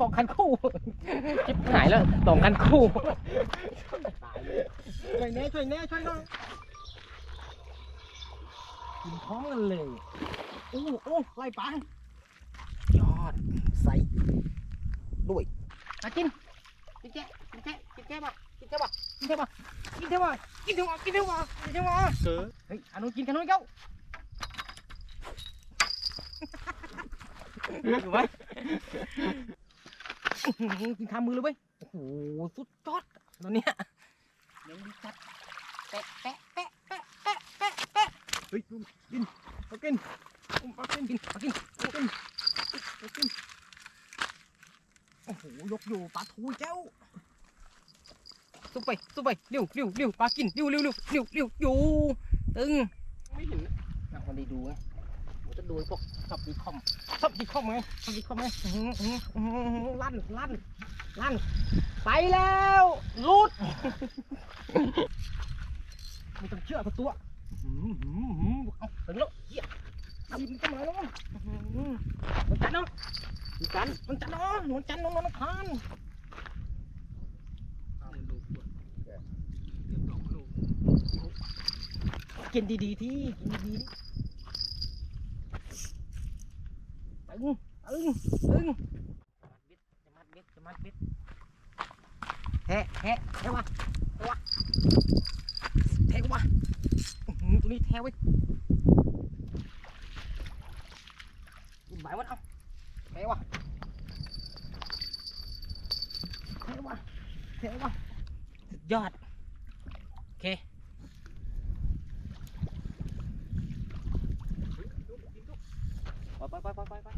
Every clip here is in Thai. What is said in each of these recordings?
สองคันคู่ชิบหายแล้วสองคันคู่ช่วยแน่ช่วยแน่ช่วยหน่อยกินท้องกันเลยโอ้โอ้ไล่ปลายอดใส่ด้วยมากินกินแกะกินแกะกินแกะมากินแกะมากินแกะมากินแกะมากินแกะมากินแกะมากินแกะมาเสือเฮ้ยอันนู้นกินกันนู้นเจ้าอยู่ไหมอื้อหือ กินคามือเลยเว้ย โอ้โห สุดยอดตอนเนี้ยเดี๋ยวดีจัดแปะแปะแปะแปะแปะแปะแปะเฮ้ยกินมากินมากินกินมากินมากินมากินโอ้โห ยกอยู่ปลาทูเจ้าสู้ไปสู้ไปเร็วเร็วเร็วปลากินเร็วเร็วเร็วเร็วเร็วอยู่ตึง ไม่เห็นนะอะคนดีดูไง ผมจะดูพวกชอบดีคอมชอบดีคอมไงชอบดีคอมไหืออื้อหืออื้อหือลั่นลั่นลั่นไปแล้วลุดไม่ต้องเชื่อกับตัวอื้อหืออื้อหือเอาถึงแล้วเหี้ยเอามันจะมาแล้วมันจันเนาะมันจันมันจันเนาะมันจันเนาะนอนคานกินดีๆที่กินดีๆ ตึงตึงตึงจะมัดเบ็ดจะมัดเบ็ดแฮะแฮะแฮะวะวะแทะวะอื้อหือตัวนี้แทะไว้ยใบายมันเอาแทะวะแทะวะแทะวะสุดยอด โอเคไปไปไปไปไป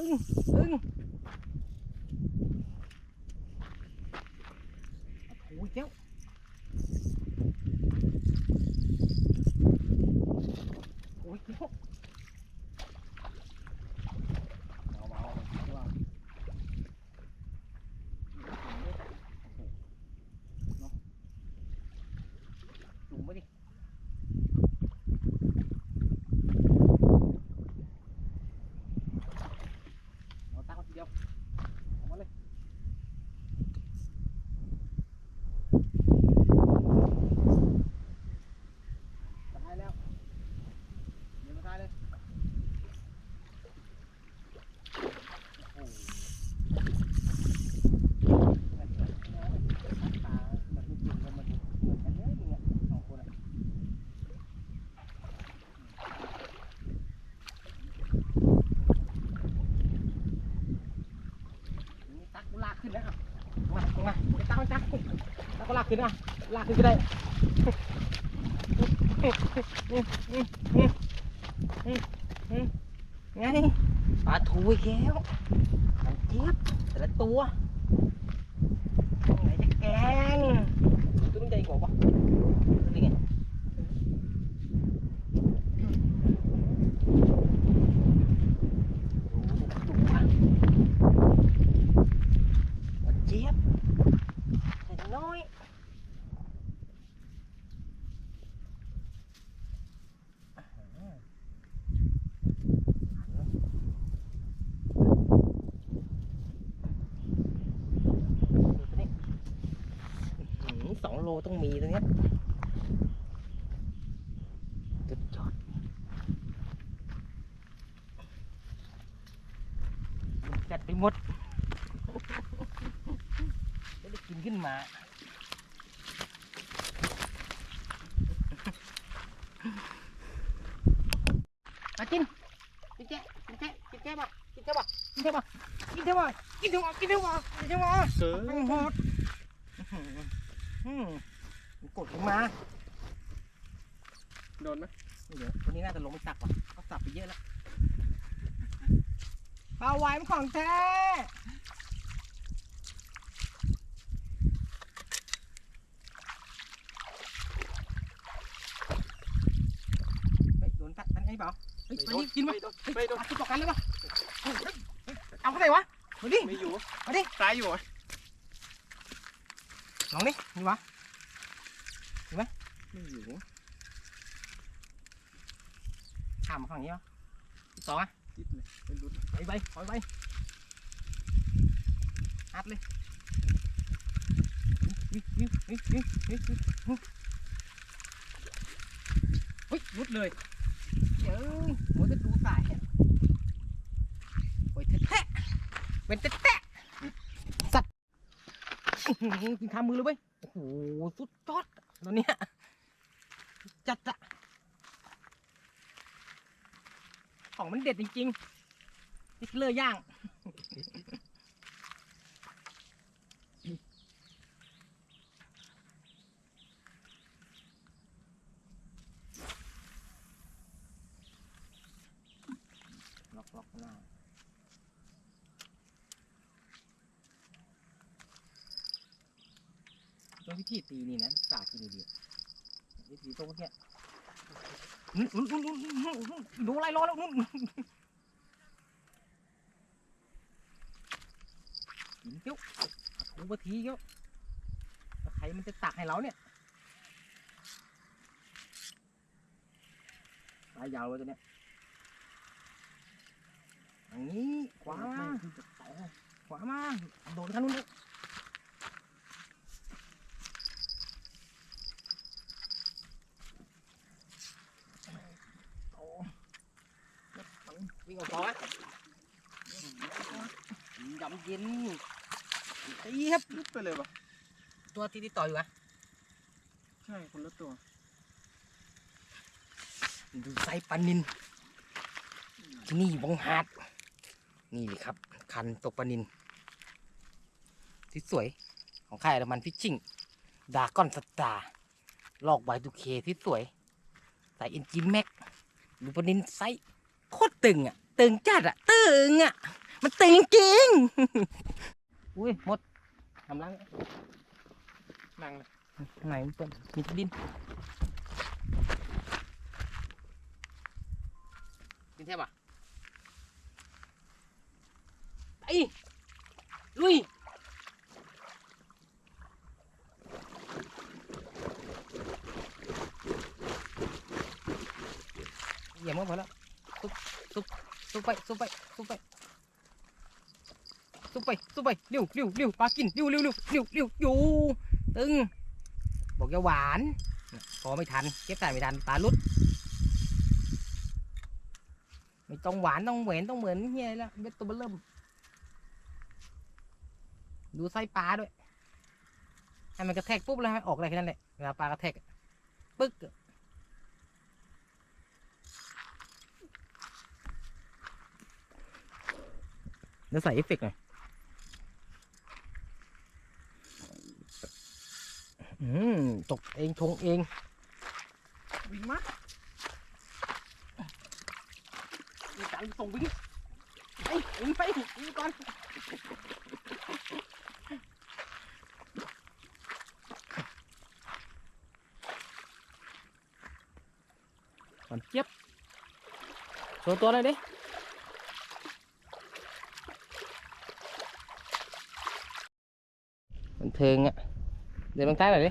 ตึงตึ งตึงโอ้ยเจ้าโอ้ยเจ้าเอาเอาเอาเอาจุ่มไปดิเอาตั้งไว้ทีเดียวเอามาเลยจับได้แล้วเดี๋ยวมาได้เลยโอ้โหตาแบบนี้จริงแล้วมันเหมือนกันเลยเนี่ยสองคนอะ นี่ตักกูลากขึ้นแล้วอะมามาไปตักไปตักตักกูลาก ขึ้นอะลากขึ้นก็ได้ไงปลาทูอีกแล้วมันเจี๊ยบแต่ละตัวไหนจะแกงตัวนี้ใหญ่กว่าวะตัวนี้ไงดูอะ เจี๊ยบใส่น้อยสองโลต้องมีตรงเนี้ยจุดจอดจัดไปหมด จะ ได้กินขึ้นมามากินกินแกะกินแกะกินแกะบ่กินแกะบ่กินแกะบ่กินแกะบ่กินแกะบ่กินแกะบ่กินแกะบ่เสือทั้งหมดอืมกดลงมา โดนไหมเดี๋ยวตัวนี้น่าจะลงไม่ตักว่ะเขาสับไปเยอะแล้วปลาไหวมันของแท้เฮ้ยโดนกัดกันไอ้เปล่าเฮ้ยตัวนี้กินวะไม่โดนเฮ้ยไม่โดนเอาขึ้นต่อกันเลยวะเฮ้ยเฮ้ยเฮ้ยเอาเข้าไปวะมาดิไม่อยู่มาดิตายอยู่อะลองดิมีวะมีไหมไม่อยู่ข้ามมาฝั่งนี้เหรอที่สองอะติดเลยเป็นรุดไปไปปล่อยไปอัดเลยวิววิววิววิววิววิวเฮ้ยรุดเลยเดี๋ยวหัวจะดูสายเนี่ยโอ้ยแทะๆ เป็นเตะสัตว์อื้อหือกินขามือเลยเว้ยโอ้โหสุดยอดตัวเนี้ยจัดอะของมันเด็ดจริงๆนี่คือเลือย่าง ล็อกล็อกหน้าต้อง วิธีตีนี่นะสากินดีๆวิธีตรงเมื่อกี้นู่นนู่นนู่นนู่นนู่นดูอะไรรอแล้วนู่นกินเกี้ยวถูกะทีเกี้ยวใครมันจะตักให้เราเนี่ยปลายยาวเลยตัวเนี้ยอย่างนี้ขวามาขวามาโดนกันนู้นเลยโอ้ วิ่งออกก่อนยำเย็นตีครับรุดไปเลยปะตัวที่ที่ต่ออยู่อะใช่คนละตัวดูไซปลานินที่นี่วังหาด นี่เลยครับ คันตกปลานินที่สวยของค่ายรมันฟิชชิ่ง ดากอนสตาร์ลอกไวดูเคที่สวยใส่เอ็นจินแม็กดูปลานินไซส์โคตรตึงอะ ตึงจัดอะตึงอะมันตึงจริง อุ้ยหมดทำลังนั่งไหนมันเป็นมีที่ดินกินเทียบอะไปลุยเหยียบมันพอแล้วซุบซุบ ซุบไปซุบไปซุบไปซุบไปซุบไปเร็วเร็วเร็วปลากินเร็วเร็วเร็วเร็วเร็วอยู่ตึง บอกจะหวานพอไม่ทันเก็บใส่ไม่ทันปลาลุดไม่ต้องหวานต้องเหวนต้องเหมือนเฮียแล้วเบ็ดตัวเบอเริ่ม ดูไส้ปลาด้วยให้มันกระแทกปุ๊บแล้วให้ออกอะไรแค่นั้นแหละเวลาปลากระแทกปึ๊ก เดี๋ยวใส่เอฟเฟกต์หน่อยอืมตกเองชงเองวิ่งมามีการส่งวิ่งไปวิ่งไปวิ่งก่อนก่อนเจี๊ยบโชว์ตัวเลยดิบัน เทิงอะเดี๋ยวลงใต้หน่อยดิ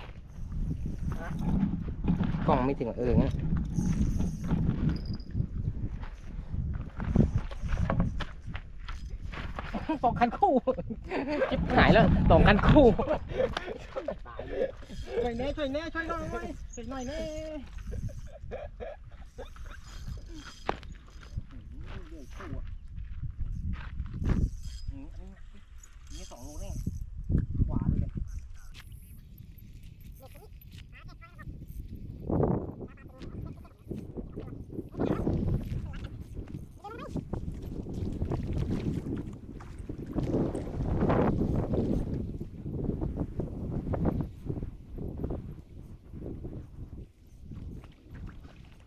กล้องไม่ถึงเอองั้นสองคันคู่จิบหายแล้วสองคันคู่ช่วยแน่ช่วยแน่ช่วยหน่อยช่วยหน่อยแน่สองโลแน่ขวาด้วยกัน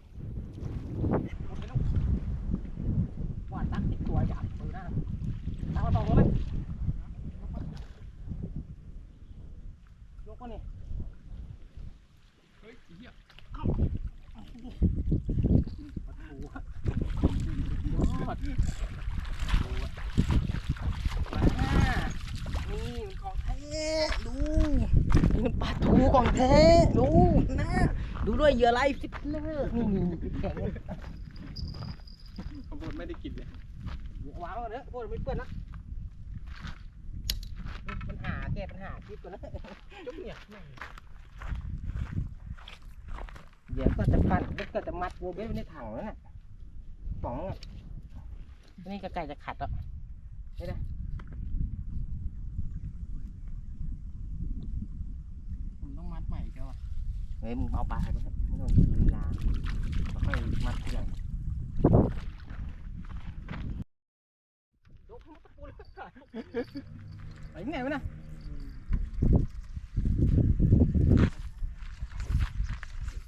หมดไปแล้วว่าตั้งติดตัวอย่าปืนหน้าตั้งมาสองโลไหมยกมานี่ เฮ้ยเหี้ย ประตูอะยอดมานี่มัน ของแท้ดูนี่าทูของแท้ดูนะดูด้วยเหยื่อไรฟิตเลอร์นี่นี่นี่แข็งผมไม่ได้กินเลยวางไว้ก่อนเถอะพวกไม่เปื้อนนะปัญหาแก้ปัญหาคิดก่อนนะจุ๊บเนี่ยเดี๋ยวก็จะปั่นแล้วก็จะมัดโวเบสไว้ในถังแล้วน่ะป๋องอะนี่ก็ใกล้จะขัดแล้วนี่นะ ผมต้องมัดใหม่อีก็ว่ะ เฮ้ยมึงเอาปลาไปเถอะไม่ต้องลีลาค่อยมัดทีหลังยกมันตะปูเลยไปไหนวะน่ะ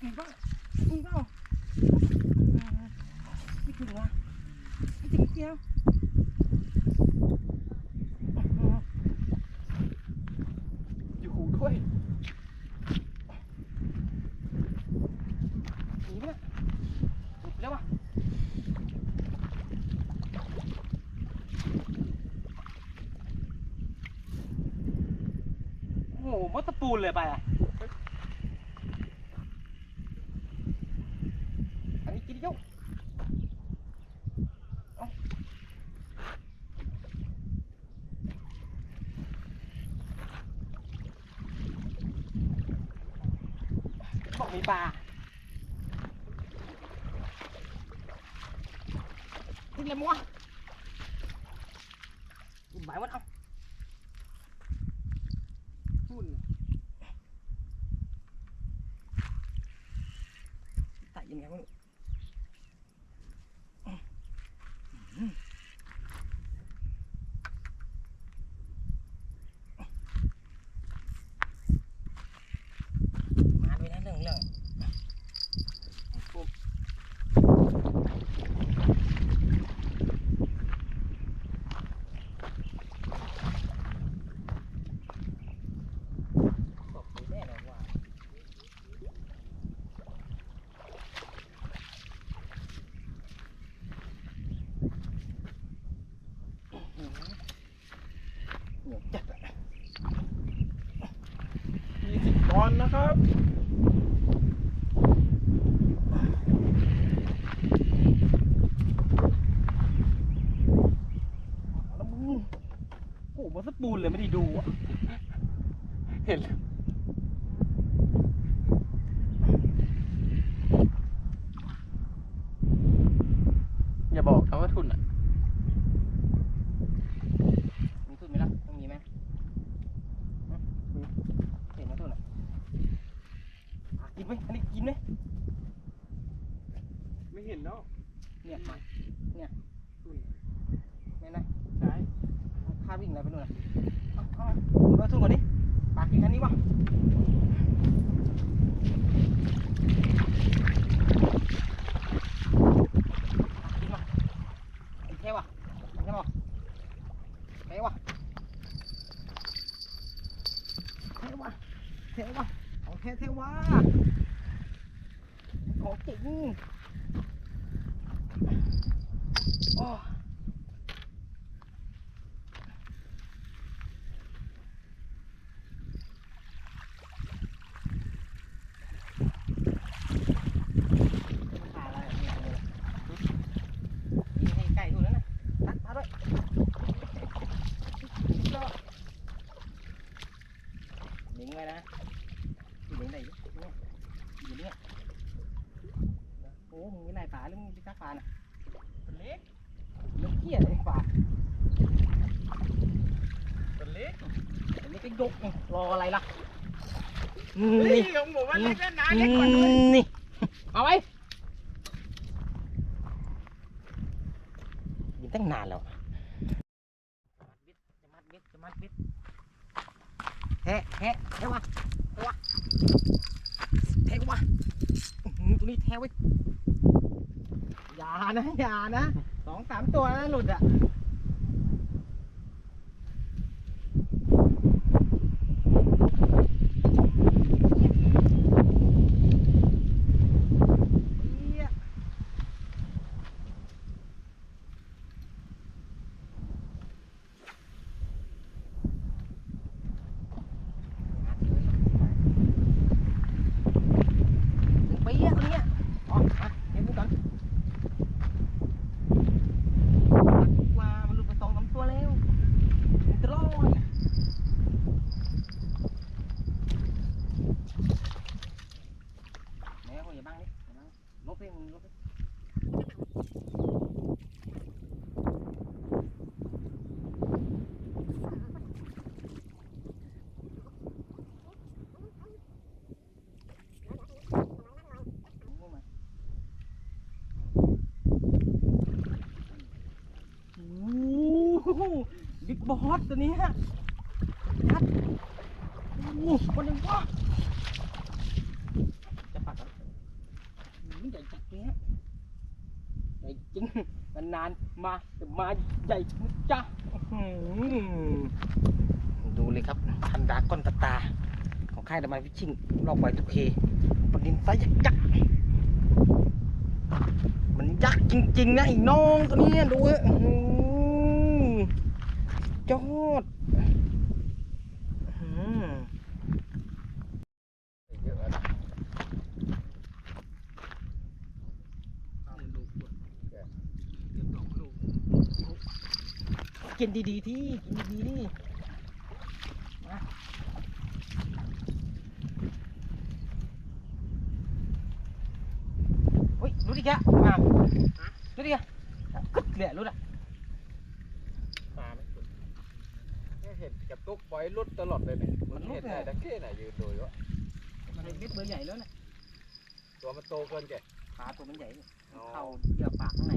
มึงบ้ามึงบ้าไม่ถึงวะไม่ถึงเดียว อยู่หูด้วย หนีไปแล้วหลุดไปแล้ววะโอ้โห มดตะปูนเลยไปอะอันนี้กินยกบอกมีปลากินอะไรมัวกินใบมันเอา หุ่น ใส่ยังไงวะเนี่ยมาด้วยนะเรื่องเรื่องบอกมีแน่นอนว่า เหนียวจัดอะ ยี่สิบปอนด์นะครับ แล้วมึงโอ้โหมันเลยไม่ได้ดูอะเห็นแล้วอย่าบอกนะว่าทุนอะ มีทุนไหมล่ะต้องมีไหมฮะมีเห็นไหมทุนอะอะกินไหมอันนี้กินไหม ไม่เห็นเนาะ เนี่ยมา ทุน เนี่ยนะ ใช่ พาวิ่งอะไรไปนู่นอะเอาเอาเอาทุนก่อนดิปากกินอันนี้วะกินวะไอ้เท่วะกินกันวะเท่วะเท่วะเท่วะของเท่เท่วะของจริงโอ้ขาอะไรอะเนี่ยเนี่ยยิงให้ไก่ดูแล้วนะตัดมาด้วยห นิงไว้นะอยู่หนิงไหนเนี่ยอยู่เนี่ยโอ้มึงไม่ไล่ป่าหรือมึงไปจักป่าน่ะตัวเล็กลูกเกี้ยเลยป่าตัวเล็กอันนี้ก็ยกนี่รออะไรล่ะเฮ้ยนี่ของผมว่าเล็กแล้วนะเล็กกว่าด้วยนี่เอาไว้ยิงตั้งนานแล้วจะมัดเบ็ดจะมัดเบ็ด แทะแทะแฮะวะแทะวะแฮะวะตัวนี้แทะไว้อย่านะอย่านะสองสามตัวนะหลุดอะเหี้ย เปี้ยตัวเนี้ยอ๋อมาเดี๋ยวดูก่อนว่ามันหลุดไปสองสามตัวแล้วมันจะรอดแม่คนอย่าบังดิอย่าบังลบไปมึงลบไปโอ้โหบิ๊กบ อสตัวนี้ยยัดโอ้โหนยังว่าจะปักกันใหญ่จัดเนี้ยใหญ่จริงนานๆมาแต่มาใหญ่จ้ะดูเลยครับทันดาก้อนตาตา ของค่ายดมายฟิชชิ่งรอบไวทุกเคปลาดินไซยักษ์ๆมันยักษ์จริงๆนะไอ้น้องตัวนี้ดูเว้ยอื้ อหือดกินดีๆที่กินดีๆที่มาเฮ้ยรู้ดิแกมารู้ดิแกกึดเลยรู้อะ ปลาไม่คุณเห็นกระตุกปล่อยลุดตลอดเลยเนี่ยมันเห็นได้ดักแค่ไหนยืนดูวะมันเป็นเบ็ดเบอร์ใหญ่แล้วนะตัวมันโตเกินแกปลาตัวมันใหญ่เนี่ยเข้าเหยื่อปากข้างใน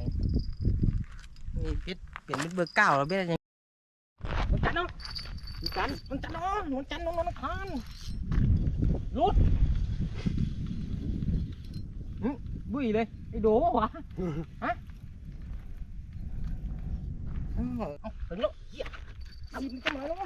นี่เบ็ดเปลี่ยนเบ็ดเบอร์เก้าแล้วเบ็ดยังมันจันเนาะมันจันมันจันเนาะมันจันน้องน้องคานรุดหึบุ้ยเลยไอ้โดวะวะฮะอ้าวเอาถึงแล้วเหี้ย เอามันก็มาแล้ว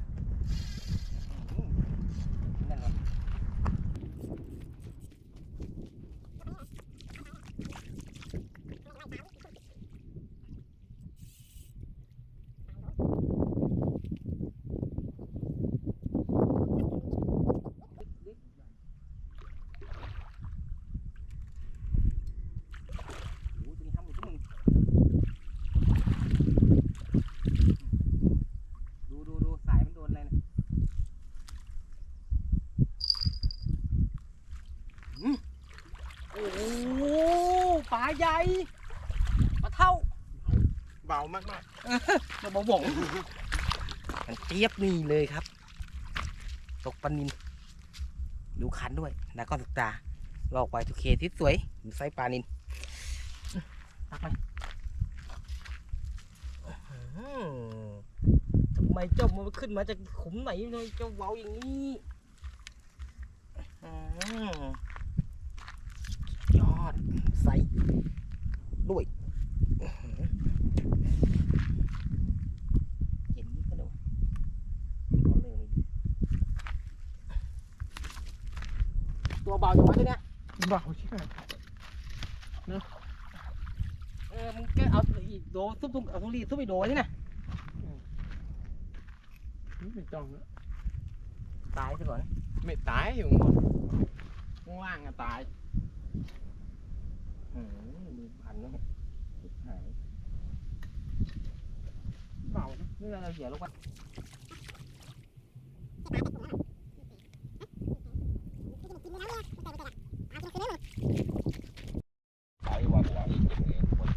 ใหญ่ปลาเท่าเบามากมากมาบ่บ่งมันเจี๊ยบนี่เลยครับ ตกปลานินดูคันด้วยแล้วก็ตกตาลอกไว้ทุกเคที่สวยดูไซส์ปลานินตักไปอื้อหือทำไมเจ้ามันขึ้นมาจากขุมไหนเลยเจ้าเว้าอย่างนี้ อืมยอดใส่ด้วยอื้อหือเห็นนี่ก็ดูเอาเลยไม่ดีตัวเบาจังวะที่เนี้ยเบาใช่ไหมเออมึงแกเอาอีกโดซุปซุปเอาทุเรียนซุปไปโดนี่นะไม่จ้องแล้วตายซะก่อน ไม่ตายอยู่หมดข้างล่างอะตาย อืมมือพันแล้วเนี่หายเบานะนี่เราเสียลูกวะไปวันวันนี้เก็บเองคน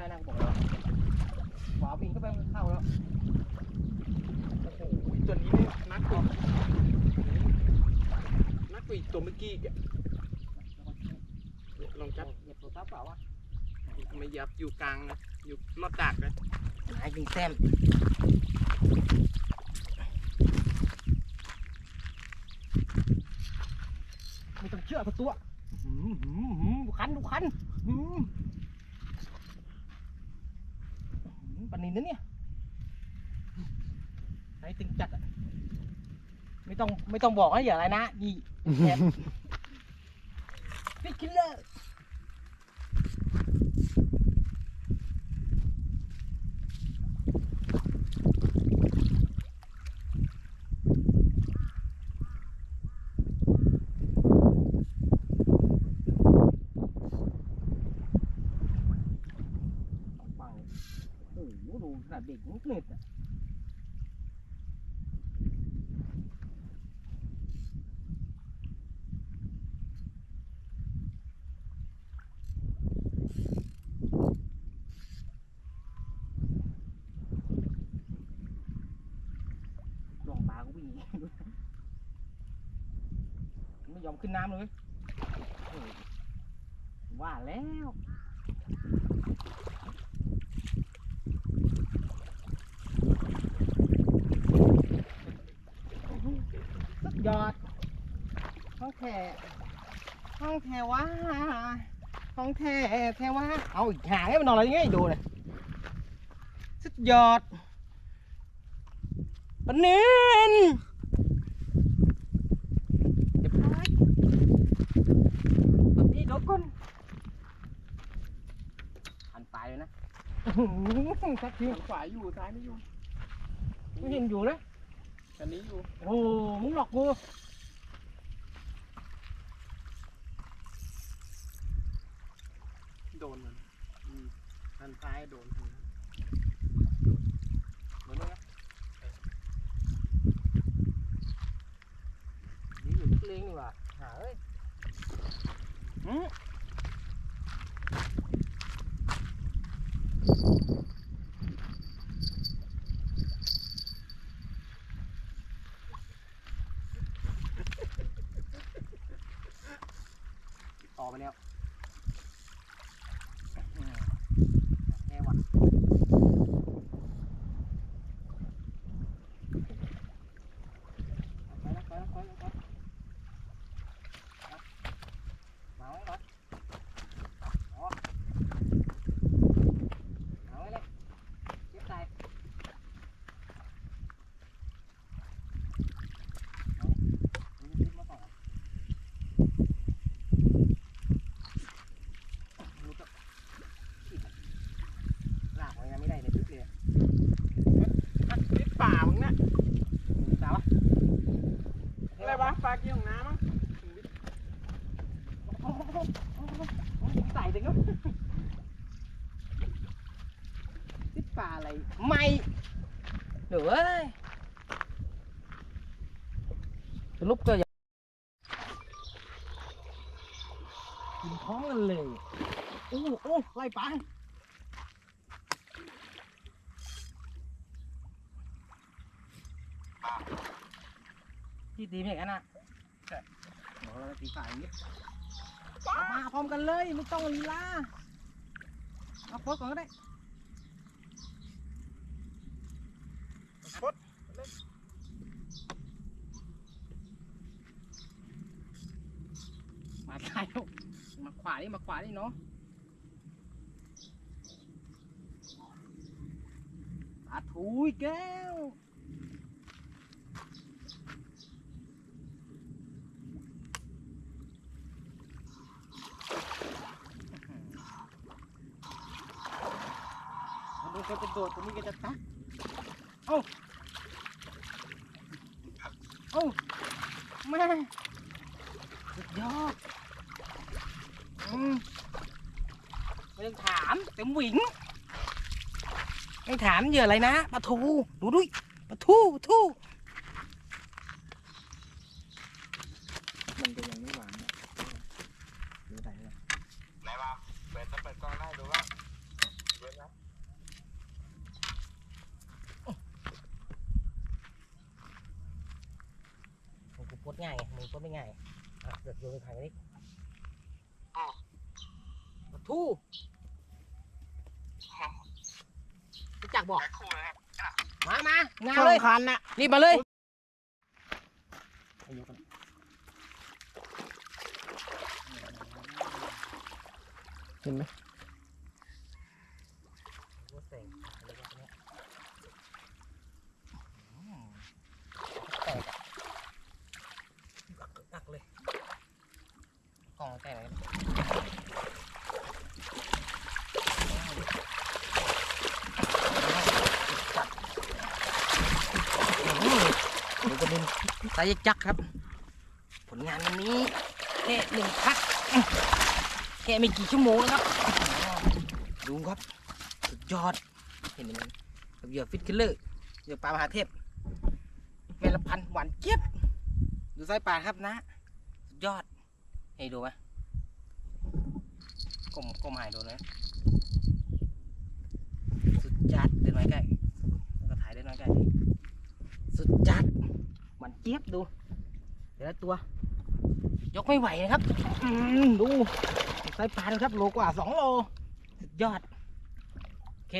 ได้นะกูบอกแล้วขวาวิ่งเข้าไปมันเข้าแล้ว โอ้โหตัวนี้เนี่ยนักกว่านักกว่าอีก ตัวเมื่อกี้อีกอะลองจับเหยียบตัวซับเปล่าวะไม่ยับอยู่กลางนะอยู่รอดดากเลยหายยิงแซมไม่ต้องเชื่อกับตัวหืมหืมหืมดูคันดูคันหืมหืมปันนินนะเนี่ยไอ้ตึงจัดอะ ไม่ต้องไม่ต้องบอกนะอย่าอะไรนะ นี่ แอบฟิกคิลเลอร์ ฟังโอ้โหดูขนาดเด็กมุกเน็ตอะลองปลาก็วิ่งไม่ยอม ขึ้นน้ำเลยเออว่าแล้วสุดยอดห้องแท้ห้องแท้ว่าห้องแท้แท้ว่าเอาอีกหางให้มันนอนอะไรอย่างเงี้ยดูเลยสุดยอดปะเนินเดี๋ยวพายตอนนี้เดี๋ยวก่อนหันตายเลยนะอื้อหือ สักทีทางขวาอยู่ซ้ายไม่อยู่ไม่เห็นอยู่นะอันนี้อยู่โอ้โหมึงหลอกกูโดนมันอืมทางซ้ายโดนทางนั้นเหมือนมึงนะนี่อยู่ลึกเลงนี่หว่าหาเอ้ยหืมต่อไปแล้วอืมแน่ว่ะ ไปนะไปนะไปนะไปนะมาไว้ก่อนอ๋อเอาไว้เลยเก็บใส่เอาเอายึดมาก่อนรู้จักลากไว้นะไม่ได้ในทึกเลย นักติดป่ามึงนะ ตาวะ อะไรวะปลาเกี่ยวน้ำมั้ง ใส่ถึงก็ติดปลาอะไร ไม่ เดี๋ยวเอ้ยสรุปก็อย่ากินท้องกันเลยโอ้โอ้ไล่ปที่ตีไม่กันนะใช่เดี๋ยวตีฝ่ายอย่างนี้เอามาพร้อมกันเลย ไม่ต้องลีลาเอาโพสก่อนก็ได้ พด มาได้แล้ว มาขวานี่มา ถามเยื่ออะไรนะปลาทูดูด้ปลาทูทูมันก็ยังไม่หวานนะดูไหนล่ะไหนวะเปิดจะเปิดกล้องได้ดูว่าเยอะนะผมกูพดง่ายไงมึงพดไม่ง่ายอะเดี๋ยวดูนไปทางนี้ปลาทู คันน่ะรีบมาเลยเห็นไหมแตกตักเลยกล่องแตกเลยดูกระเด็นสายจักครับ ผลงานวันนี้แค่หนึ่งพักแค่ไม่กี่ชั่วโมงนะครับ ดูครับสุดยอด เห็นไหมกับเหยื่อฟิตคิลเลอร์เหยื่อปลามหาเทพเมลพันหวานเจี๊ยบดูสายป่าครับนะสุดยอดให้ดูไหมกลมกลมหายดูนะสุดจัดเดินมาใกล้แล้วก็ถ่ายเดินมาใกล้สุดจัด หวานเจี๊ยบดูเดี๋ยวตัวยกไม่ไหวนะครับดูสายป่านครับโลกว่าสองโลสุดยอด โอเค